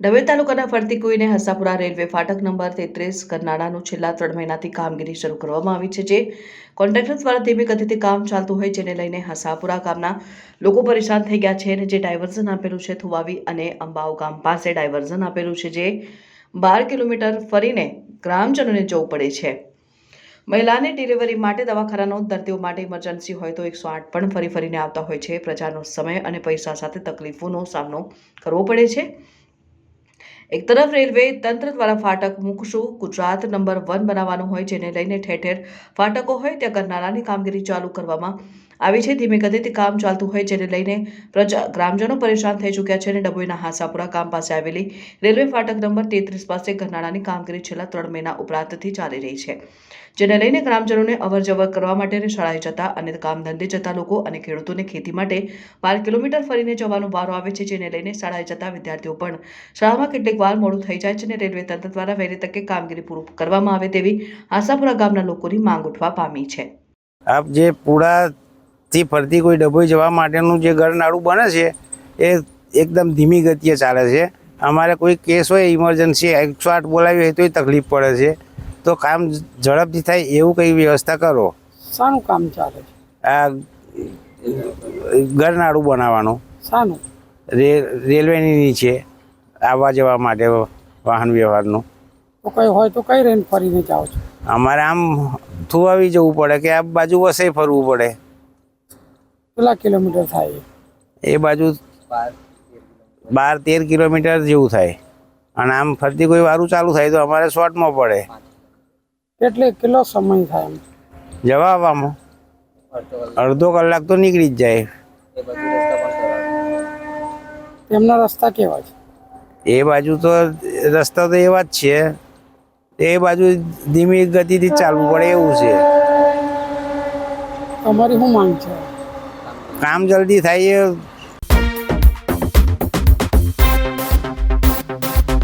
ડભોઈ તાલુકાના ફરતી કુઈને હસાપુરા રેલવે ફાટક નંબર તેત્રીસ કરનાળાનું છેલ્લા ત્રણ મહિનાથી કામગીરી શરૂ કરવામાં આવી છે, જે કોન્ટ્રાક્ટર દ્વારા ધીમી ગતિથી કામ ચાલતું હોય જેને લઈને હસાપુરા ગામના લોકો પરેશાન થઈ ગયા છે અને જે ડાયવર્ઝન આપેલું છે થુવાવી અને અંબાવ ગામ પાસે ડાયવર્ઝન આપેલું છે, જે બાર કિલોમીટર ફરીને ગ્રામજનોને જવું પડે છે. મહિલાને ડિલિવરી માટે દવાખાનાનો દર્દીઓ માટે ઇમરજન્સી હોય તો એકસો આઠ પણ ફરી ફરીને આવતા હોય છે. પ્રજાનો સમય અને પૈસા સાથે તકલીફોનો સામનો કરવો પડે છે. એક તરફ રેલવે તંત્ર દ્વારા ફાટક મૂકશું, ગુજરાત નંબર વન બનાવવાનું હોય, જેને લઈને ઠેર ઠેર ફાટકો હોય, ત્યાં કરનારાની કામગીરી ચાલુ કરવામાં આવી છે. ધીમે ગતિથી કામ ચાલતું હોય જેને લઈને પ્રજા, ગ્રામજનો પરેશાન થઈ ચૂક્યા છે અને ડભોઈના હાસાપુરા ગામ પાસે આવેલી રેલવે ફાટક નંબર તેત્રીસ પાસે કરનારાની કામગીરી છેલ્લા ત્રણ મહિના ઉપરાંતથી ચાલી રહી છે. જેને લઈને ગ્રામજનોને અવર જવર કરવા માટે શાળાએ જતા અને કામ ધંધે જતા લોકો અને ખેડૂતોને ખેતી માટે બાર કિલોમીટર ફરીને જવાનો વારો આવે છે. જેને લઈને શાળાએ જતા વિદ્યાર્થીઓ પણ શાળામાં કેટલીક વાર મોડું થઈ જાય છે અને રેલવે તંત્ર દ્વારા વહેલી તકે કામગીરી પૂરું કરવામાં આવે તેવી આશાપુરા ગામના લોકોની માંગ ઉઠવા પામી છે. આપ જે પુરાથી ફરતી કોઈ ડભોઈ જવા માટેનું જે ગરનાળું બને છે એ એકદમ ધીમી ગતિએ ચાલે છે. અમારે કોઈ કેસ હોય ઇમરજન્સી એકસો આઠ બોલાવી હોય તોય તકલીફ પડે છે. તો કામ ઝડપથી થાય એવું કંઈ વ્યવસ્થા કરો. શાનું કામ ચાલે છે? આ ગરનાળું બનાવવાનું. શાનું? રેલવેની નીચે આવવા જવા માટે વાહન વ્યવહારનું. તો કઈ હોય તો કઈ રેન ફરીને જાઓ છો? અમારે આમ થુવાવી જવું પડે કે આ બાજુ વસે ફરવું પડે. કેટલા કિલોમીટર થાય? એ? બાજુ બાર તેર કિલોમીટર જેવું થાય. અને આમ ફરતી કોઈ વારું ચાલુ થાય તો અમારે શોર્ટમાં પડે. કેટલે કેટલો સમય થાય જવા આવવામાં અડધો કલાક તો નીકળી જ જાય. એમના રસ્તા કેવા છે? એ બાજુ તો રસ્તા તો એવા જ છે. એ બાજુ ધીમી ગતિથી ચાલવું પડે એવું છે. તમારી શું માંગ છે? કામ જલ્દી થાય